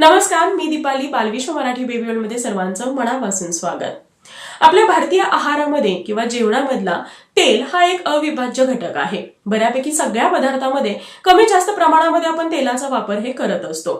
नमस्कार मी दीपाली बालविश्व मराठी बेबी मध्ये सर्वांचं मनापासून स्वागत. आपल्या भारतीय आहारामध्ये किंवा जेवणामधला तेल हा एक अविभाज्य घटक आहे. बऱ्यापैकी सगळ्या पदार्थामध्ये कमी जास्त प्रमाणामध्ये आपण तेलाचा वापर हे करत असतो.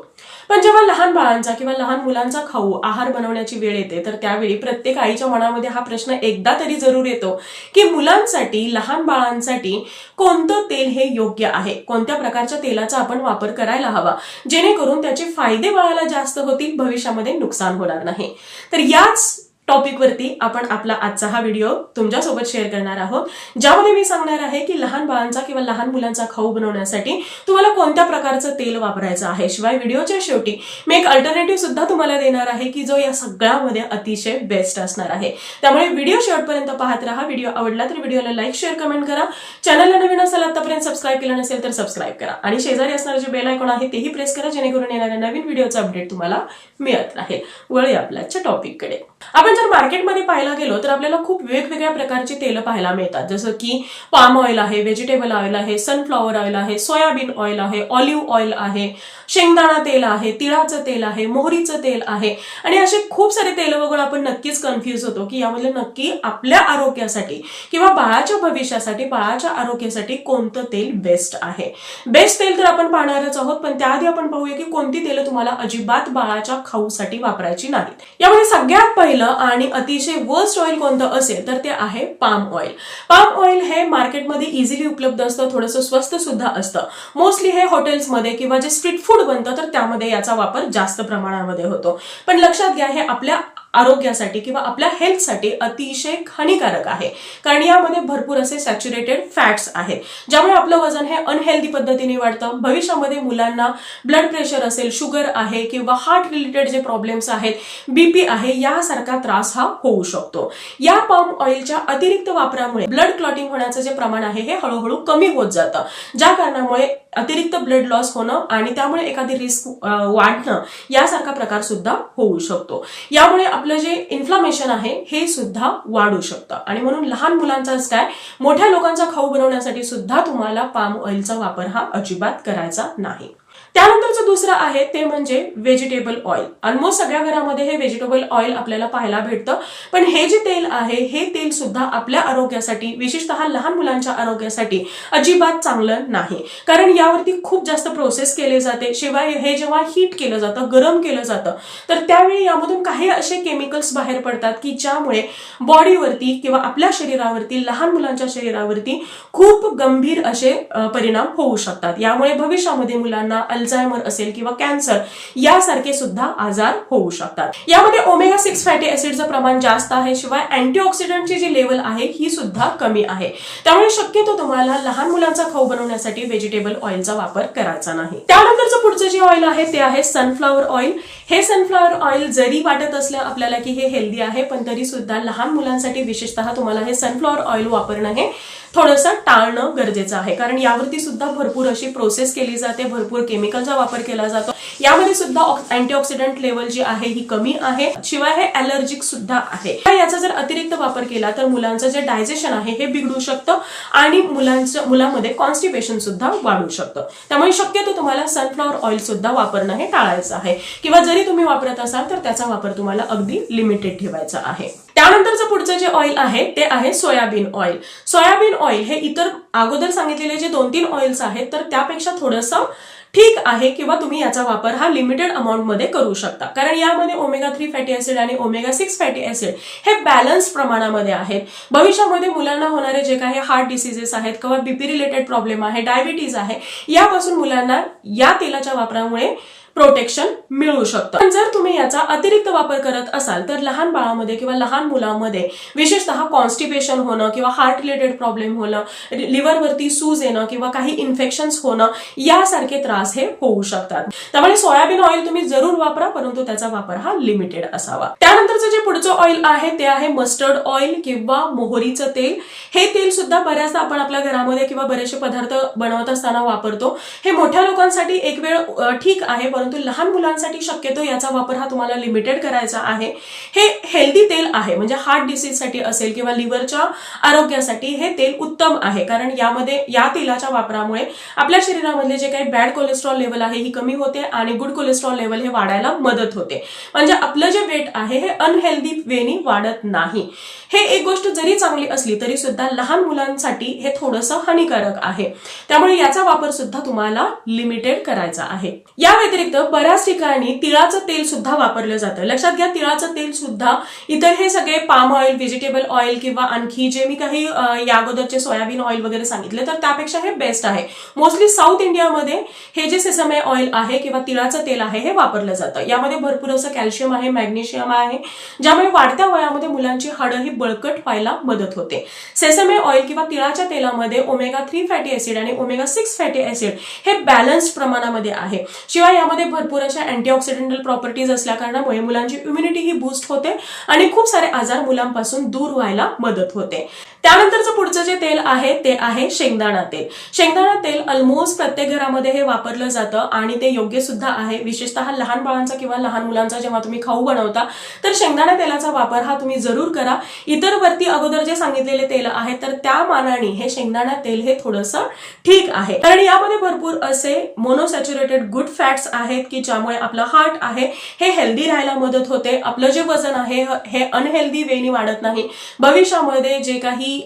पण जेव्हा लहान बाळांचा किंवा लहान मुलांचा खाऊ आहार बनवण्याची वेळ येते तर त्यावेळी प्रत्येक आईच्या मनामध्ये हा प्रश्न एकदा तरी जरूर येतो की मुलांसाठी लहान बाळांसाठी कोणतं तेल हे योग्य आहे? कोणत्या प्रकारच्या तेलाचा आपण वापर करायला हवा? जेणेकरून त्याचे फायदे बाळाला जास्त होतील भविष्यामध्ये नुकसान होणार नाही. तर याच टॉपिकवरती आपण आपला आजचा हा व्हिडिओ तुमच्यासोबत शेअर करणार आहोत. ज्यामध्ये मी सांगणार आहे की लहान बाळांचा किंवा लहान मुलांचा खाऊ बनवण्यासाठी तुम्हाला कोणत्या प्रकारचं तेल वापरायचं आहे? शिवाय व्हिडिओच्या शेवटी मी एक अल्टरनेटिव्ह सुद्धा तुम्हाला देणार आहे की जो या सगळ्यामध्ये अतिशय बेस्ट असणार आहे. त्यामुळे व्हिडिओ शेवटपर्यंत पाहत राहा. व्हिडिओ आवडला तर व्हिडिओला लाईक शेअर कमेंट करा. चॅनलला नवीन असेल आतापर्यंत सबस्क्राईब केलं नसेल तर सबस्क्राईब करा. आणि शेजारी असणारे जे बेल आयकॉन आहे तेही प्रेस करा जेणेकरून येणाऱ्या नवीन व्हिडिओचा अपडेट तुम्हाला मिळत राहील. वळूया आपल्याच्या टॉपिककडे आपण जर मार्केटमध्ये पाहायला गेलो तर आपल्याला खूप वेगवेगळ्या प्रकारची तेलं पाहायला मिळतात. जसं की पाम ऑइल आहे व्हेजिटेबल ऑइल आहे सनफ्लॉवर ऑइल आहे सोयाबीन ऑइल आहे ऑलिव्ह ऑइल आहे शेंगदाणा तेल आहे तिळाचं तेल आहे मोहरीचं तेल आहे. आणि असे खूप सारे तेल बघून आपण नक्कीच कन्फ्युज होतो की यामध्ये नक्की आपल्या आरोग्यासाठी किंवा बाळाच्या भविष्यासाठी बाळाच्या आरोग्यासाठी कोणतं तेल बेस्ट आहे? बेस्ट तेल तर आपण पाहणारच आहोत पण त्याआधी आपण पाहूया की कोणती तेलं तुम्हाला अजिबात बाळाच्या खाऊसाठी वापरायची नाहीत. यामध्ये सगळ्यात पहिलं आणि अतिशय वर्स्ट ऑइल कोणतं असेल तर ते आहे पाम ऑइल पाम ऑइल हे मार्केटमध्ये इझिली उपलब्ध असतं थोडंसं स्वस्त सुद्धा असतं. मोस्टली हे हॉटेल्समध्ये किंवा जे स्ट्रीट फूड बनतं तर त्यामध्ये याचा वापर जास्त प्रमाणामध्ये होतो. पण लक्षात घ्या हे आपल्या आरोग्यासाठी किंवा आपल्या हेल्थसाठी अतिशय हानिकारक आहे. कारण यामध्ये भरपूर असे सॅच्युरेटेड फॅट्स आहेत. ज्यामुळे आपलं वजन हे अनहेल्दी पद्धतीने वाढतं. भविष्यामध्ये मुलांना ब्लड प्रेशर असेल शुगर आहे किंवा हार्ट रिलेटेड जे प्रॉब्लेम्स आहेत बीपी आहे यासारखा त्रास हा होऊ शकतो. या पाम ऑइलच्या अतिरिक्त वापरामुळे ब्लड क्लॉटिंग होण्याचं जे प्रमाण आहे हे हळूहळू कमी होत जातं. ज्या कारणामुळे अतिरिक्त ब्लड लॉस होणं आणि त्यामुळे एखादी रिस्क वाढणं यासारखा प्रकार सुद्धा होऊ शकतो. यामुळे आपलं जे इन्फ्लामेशन आहे हे सुद्धा वाढू शकतं. आणि म्हणून लहान मुलांचाच काय मोठ्या लोकांचा खाऊ बनवण्यासाठी सुद्धा तुम्हाला पाम ऑइलचा वापर हा अजिबात करायचा नाही. त्यानंतरचं दुसरं आहे ते म्हणजे व्हेजिटेबल ऑइल ऑलमोस्ट सगळ्या घरामध्ये हे व्हेजिटेबल ऑइल आपल्याला पाहायला भेटतं. पण हे जे तेल आहे हे तेल सुद्धा आपल्या आरोग्यासाठी विशेषतः लहान मुलांच्या आरोग्यासाठी अजिबात चांगलं नाही. कारण यावरती खूप जास्त प्रोसेस केले जाते. शिवाय हे जेव्हा हीट केलं जातं गरम केलं जातं तर त्यावेळी यामधून काही असे केमिकल्स बाहेर पडतात की ज्यामुळे बॉडीवरती किंवा आपल्या शरीरावरती लहान मुलांच्या शरीरावरती खूप गंभीर असे परिणाम होऊ शकतात. यामुळे भविष्यामध्ये मुलांना अल्झायमर असेल किंवा कॅन्सर यासारखे सुद्धा आजार होऊ शकतात. यामध्ये ओमेगा सिक्स फॅटी ऍसिडचं प्रमाण जास्त आहे शिवाय अँटीऑक्सिडंटची जी लेवल आहे ही सुद्धा कमी आहे. त्यामुळे शक्यतो तुम्हाला लहान मुलांचा खाऊ बनवण्यासाठी व्हेजिटेबल ऑइलचा वापर करायचा नाही. त्यानंतरचं पुढचं जे ऑइल आहे ते आहे सनफ्लॉवर ऑइल हे सनफ्लॉवर ऑइल जरी वाटत असलं आपल्याला की हे हेल्दी आहे पण तरी सुद्धा लहान मुलांसाठी विशेषतः तुम्हाला हे सनफ्लॉवर ऑइल वापरणं हे थोडंसं टाळणं गरजेचं आहे. कारण यावरती सुद्धा भरपूर अशी प्रोसेस केली जाते भरपूर केमिकलचा वापर केला जातो. यामध्ये सुद्धा अँटीऑक्सिडंट लेवल जी आहे ही कमी आहे. शिवाय हे अलर्जिक सुद्धा आहे. याचा जर अतिरिक्त वापर केला तर मुलांचं जे डायजेशन आहे हे बिघडू शकतं आणि मुलांचं मुलामध्ये कॉन्स्टिपेशन सुद्धा वाढू शकतं. त्यामुळे शक्यतो तुम्हाला सनफ्लॉवर ऑइल सुद्धा वापरणं हे टाळायचं आहे. किंवा जरी तुम्ही वापरत असाल तर त्याचा वापर तुम्हाला अगदी लिमिटेड ठेवायचा आहे. त्यानंतरचं पुढचं जे ऑइल आहे ते आहे सोयाबीन ऑइल सोयाबीन ऑइल हे इतर अगोदर सांगितलेले जे दोन तीन ऑइल्स आहेत तर त्यापेक्षा थोडंसं ठीक आहे किंवा तुम्ही याचा वापर हा लिमिटेड अमाऊंटमध्ये करू शकता. कारण यामध्ये ओमेगा थ्री फॅटी ऍसिड आणि ओमेगा सिक्स फॅटी ऍसिड हे बॅलन्स प्रमाणामध्ये आहेत. भविष्यामध्ये मुलांना होणारे जे काही हार्ट डिसिजेस आहेत किंवा बीपी रिलेटेड प्रॉब्लेम आहे डायबिटीज आहे यापासून मुलांना या तेलाच्या वापरामुळे प्रोटेक्शन मिळू शकतं. पण जर तुम्ही याचा अतिरिक्त वापर करत असाल तर लहान बाळामध्ये किंवा लहान मुलामध्ये विशेषतः कॉन्स्टिपेशन होणं किंवा हार्ट रिलेटेड प्रॉब्लेम होणं लिव्हरवरती सूज येणं किंवा काही इन्फेक्शन्स होणं यासारखे त्रास हे होऊ शकतात. त्यामुळे सोयाबीन ऑइल तुम्ही जरूर वापरा परंतु त्याचा वापर हा लिमिटेड असावा. त्यानंतरचं जे पुढचं ऑइल आहे ते आहे मस्टर्ड ऑइल किंवा मोहरीचं तेल. हे तेल सुद्धा बऱ्याचदा आपण आपल्या घरामध्ये किंवा बरेचसे पदार्थ बनवत असताना वापरतो. हे मोठ्या लोकांसाठी एक वेळ ठीक आहे परंतु परंतु लहान मुलांसाठी शक्यतो याचा वापर हा तुम्हाला लिमिटेड करायचा आहे. हे हेल्दी तेल आहे. म्हणजे हार्ट डिसीजसाठी असेल किंवा लिव्हरच्या आरोग्यासाठी हे तेल उत्तम आहे. कारण यामध्ये या तेलाच्या वापरामुळे आपल्या शरीरामधले जे काही बॅड कोलेस्ट्रॉल लेवल आहे ही कमी होते आणि गुड कोलेस्ट्रॉल लेवल हे वाढायला मदत होते. म्हणजे आपलं जे वेट आहे हे अनहेल्दी वेनी वाढत नाही. हे एक गोष्ट जरी चांगली असली तरी सुद्धा लहान मुलांसाठी हे थोडंसं हानिकारक आहे. त्यामुळे याचा वापर सुद्धा तुम्हाला लिमिटेड करायचा आहे. या व्यतिरिक्त बऱ्याच ठिकाणी तिळाचं तेल सुद्धा वापरलं जातं. लक्षात घ्या तिळाचं तेल सुद्धा इतर हे सगळे पाम ऑइल व्हेजिटेबल ऑइल किंवा आणखी जे मी काही या अगोदरचे सोयाबीन ऑइल वगैरे सांगितले तर त्यापेक्षा हे बेस्ट आहे. मोस्टली साऊथ इंडियामध्ये हे जे सेसमे ऑइल आहे किंवा तिळाचं तेल आहे हे वापरलं जातं. यामध्ये भरपूर असं कॅल्शियम आहे मॅग्नेशियम आहे ज्यामुळे वाढत्या वयामध्ये मुलांची हाडं ही बळकट व्हायला मदत होते. सेसमे ऑइल किंवा तिळाच्या तेलामध्ये ओमेगा थ्री फॅटी ऍसिड आणि ओमेगा सिक्स फॅटी ऍसिड हे बॅलन्स्ड प्रमाणामध्ये आहे. शिवाय यामध्ये भरपूर अशा अँटीऑक्सिडेंटल प्रॉपर्टीज असल्या कारणामुळे मुलांची इम्युनिटी ही बूस्ट होते आणि खूप सारे आजार मुलांपासून दूर व्हायला मदत होते. त्यानंतरचं पुढचं जे तेल आहे ते आहे शेंगदाणा तेल. शेंगदाणा तेल ऑलमोस्ट प्रत्येक घरामध्ये हे वापरलं जातं आणि ते योग्य सुद्धा आहे. विशेषतः लहान बाळांचा किंवा लहान मुलांचा जेव्हा तुम्ही खाऊ बनवता तर शेंगदाणा तेलाचा वापर हा तुम्ही जरूर करा. इतर वरती अगोदर जे सांगितलेले तेल आहेत तर त्या मानाने हे शेंगदाणा तेल हे थोडंसं ठीक आहे. कारण यामध्ये भरपूर असे मोनोसॅच्युरेटेड गुड फॅट्स आहेत. की ज्यामुळे आपलं हार्ट आहे हे हेल्दी राहायला मदत होते. आपलं जे वजन आहे हे अनहेल्दी वेनी वाढत नाही. भविष्यामध्ये जे काही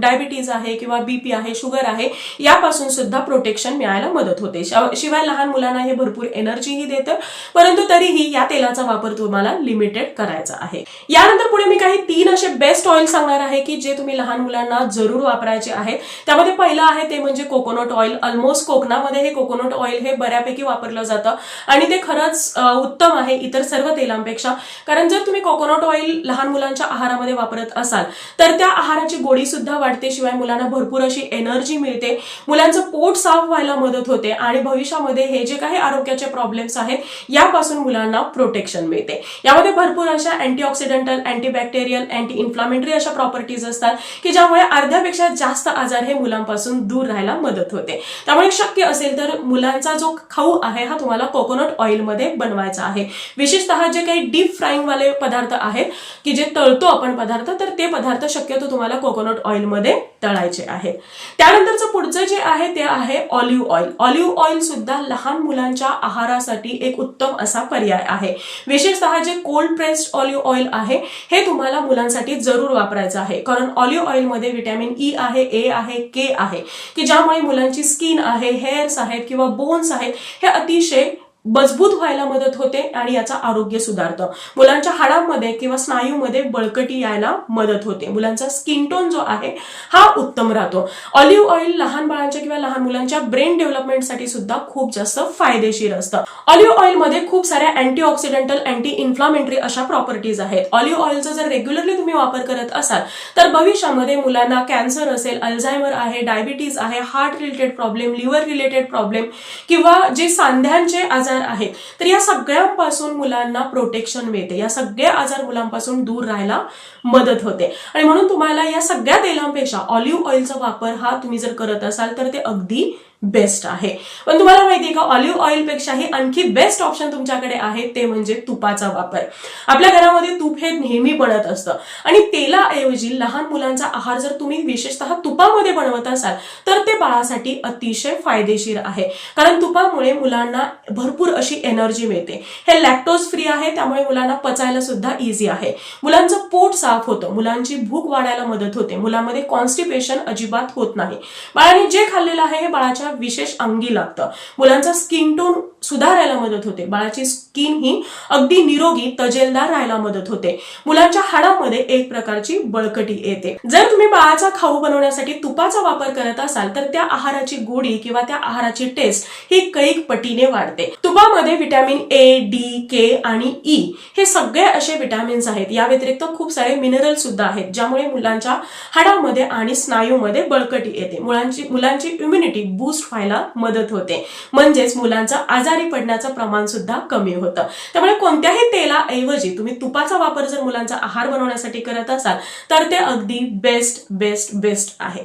डायबिटीज आहे किंवा बीपी आहे शुगर आहे यापासून सुद्धा प्रोटेक्शन मिळायला मदत होते. शिवाय लहान मुलांना हे भरपूर एनर्जीही देतं परंतु तरीही या तेलाचा वापर तुम्हाला लिमिटेड करायचा आहे. यानंतर पुढे मी काही तीन असे बेस्ट ऑइल सांगणार आहे की जे तुम्ही लहान मुलांना जरूर वापरायचे आहेत. त्यामध्ये पहिलं आहे ते म्हणजे कोकोनट ऑइल ऑलमोस्ट कोकणामध्ये हे कोकोनट ऑइल हे बऱ्यापैकी वापरलं जातं. आणि ते खरंच उत्तम आहे इतर सर्व तेलांपेक्षा. कारण जर तुम्ही कोकोनट ऑइल लहान मुलांच्या आहारामध्ये वापरत असाल तर त्या आहाराची गोडी सुद्धा वाढते. शिवाय मुलांना भरपूर अशी एनर्जी मिळते. मुलांचं पोट साफ व्हायला मदत होते आणि भविष्यामध्ये हे जे काही आरोग्याचे प्रॉब्लेम्स आहेत यापासून मुलांना प्रोटेक्शन मिळते. यामध्ये भरपूर अशा अँटीऑक्सिडेंटल अँटीबॅक्टेरियल अँटी इन्फ्लामेटरी अशा प्रॉपर्टीज असतात की ज्यामुळे अर्ध्यापेक्षा जास्त आजार हे मुलांपासून दूर राहायला मदत होते. त्यामुळे शक्य असेल तर मुलांचा जो खाऊ आहे हा तुम्हाला कोकोनट ऑइलमध्ये बनवायचा आहे. विशेषतः जे काही डीप फ्राईंग वाले पदार्थ आहेत की जे तळतो आपण पदार्थ तर ते पदार्थ शक्यतो तुम्हाला कोकोनट ऑइलमध्ये तळायचे आहे. त्यानंतरचं पुढचं जे आहे ते आहे ऑलिव्ह ऑइल ऑलिव्ह ऑइल सुद्धा लहान मुलांच्या आहारासाठी एक उत्तम असा पर्याय आहे. विशेषतः जे कोल्ड प्रेस्ड ऑलिव्ह ऑइल आहे हे तुम्हाला मुलांसाठी जरूर वापरायचं आहे. कारण ऑलिव्ह ऑइलमध्ये व्हिटॅमिन ई आहे ए आहे के आहे की ज्यामुळे मुलांची स्किन आहे हेअर्स आहेत किंवा बोन्स आहेत हे अतिशय मजबूत व्हायला मदत होते आणि याचं आरोग्य सुधारतं. मुलांच्या हाडांमध्ये किंवा स्नायूमध्ये बळकटी यायला मदत होते. मुलांचा स्किन टोन जो आहे हा उत्तम राहतो. ऑलिव्ह ऑइल लहान बाळांच्या किंवा लहान मुलांच्या ब्रेन डेव्हलपमेंटसाठी सुद्धा खूप जास्त फायदेशीर असतं. ऑलिव्ह ऑइलमध्ये खूप साऱ्या अँटीऑक्सिडेंटल अँटी इन्फ्लामेटरी अशा प्रॉपर्टीज आहेत. ऑलिव्ह ऑइलचा जर रेग्युलरली तुम्ही वापर करत असाल तर भविष्यामध्ये मुलांना कॅन्सर असेल अल्झायमर आहे डायबिटीज आहे heart related problem liver related problem किंवा जे सांध्यांचे आजार आहेत. तर या सगळ्यांपासून मुलांना प्रोटेक्शन मिळते. या सगळे आजार मुलांपासून दूर राहायला मदत होते. आणि म्हणून तुम्हाला या सगळ्या तेलांपेक्षा ऑलिव्ह ऑइलचा वापर हा तुम्ही जर करत असाल तर ते अगदी बेस्ट आहे. पण तुम्हाला माहितीये का ऑलिव्ह ऑइलपेक्षाही आणखी बेस्ट ऑप्शन तुमच्याकडे आहे ते म्हणजे तुपाचा वापर. आपल्या घरामध्ये तूप हे नेहमी बनत असतं. आणि तेलाऐवजी लहान मुलांचा आहार जर तुम्ही विशेषतः तुपामध्ये बनवत असाल तर ते बाळासाठी अतिशय फायदेशीर आहे. कारण तुपामुळे मुलांना भरपूर अशी एनर्जी मिळते. हे लॅक्टोज फ्री आहे त्यामुळे मुलांना पचायला सुद्धा इझी आहे. मुलांचं पोट साफ होतं मुलांची भूक वाढायला मदत होते मुलांमध्ये कॉन्स्टिपेशन अजिबात होत नाही. बाळाने जे खाल्लेलं आहे हे बाळाच्या विशेष अंगी लागतं. मुलांचा स्किन टोन सुधारायला मदत होते. बाळाची स्किन ही अगदी निरोगी तजेलदार राहायला मदत होते. मुलांच्या हाडामध्ये एक प्रकारची बळकटी येते. जर तुम्ही बाळाचा खाऊ बनवण्यासाठी तुपाचा वापर करत असाल तर त्या आहाराची गोडी किंवा त्या आहाराची टेस्ट ही कैक पटीने वाढते. तुपामध्ये व्हिटॅमिन ए डी के आणि ई हे सगळे असे विटॅमिन्स आहेत. या व्यतिरिक्त खूप सारे मिनरल सुद्धा आहेत ज्यामुळे मुलांच्या हाडामध्ये आणि स्नायूमध्ये बळकटी येते. मुलांची मुलांची इम्युनिटी बूस्ट व्हायला मदत होते. म्हणजेच मुलांचं आजारी पडण्याचं प्रमाण सुद्धा कमी होतं. त्यामुळे कोणत्याही तेलाऐवजी तुम्ही तुपाचा वापर जर मुलांचा आहार बनवण्यासाठी करत असाल तर ते अगदी बेस्ट बेस्ट बेस्ट आहे.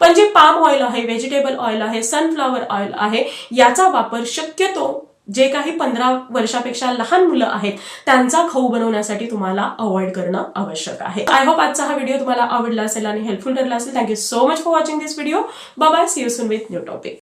पण जे पाम ऑइल आहे व्हेजिटेबल ऑइल आहे सनफ्लॉवर ऑइल आहे याचा वापर शक्यतो जे काही पंधरा वर्षापेक्षा लहान मुलं आहेत त्यांचा खाऊ बनवण्यासाठी तुम्हाला अवॉइड करणं आवश्यक आहे. आय होप आजचा हा व्हिडिओ तुम्हाला आवडला असेल आणि हेल्पफुल ठरला असेल. Thank you so much for watching this video bye see you soon with new topic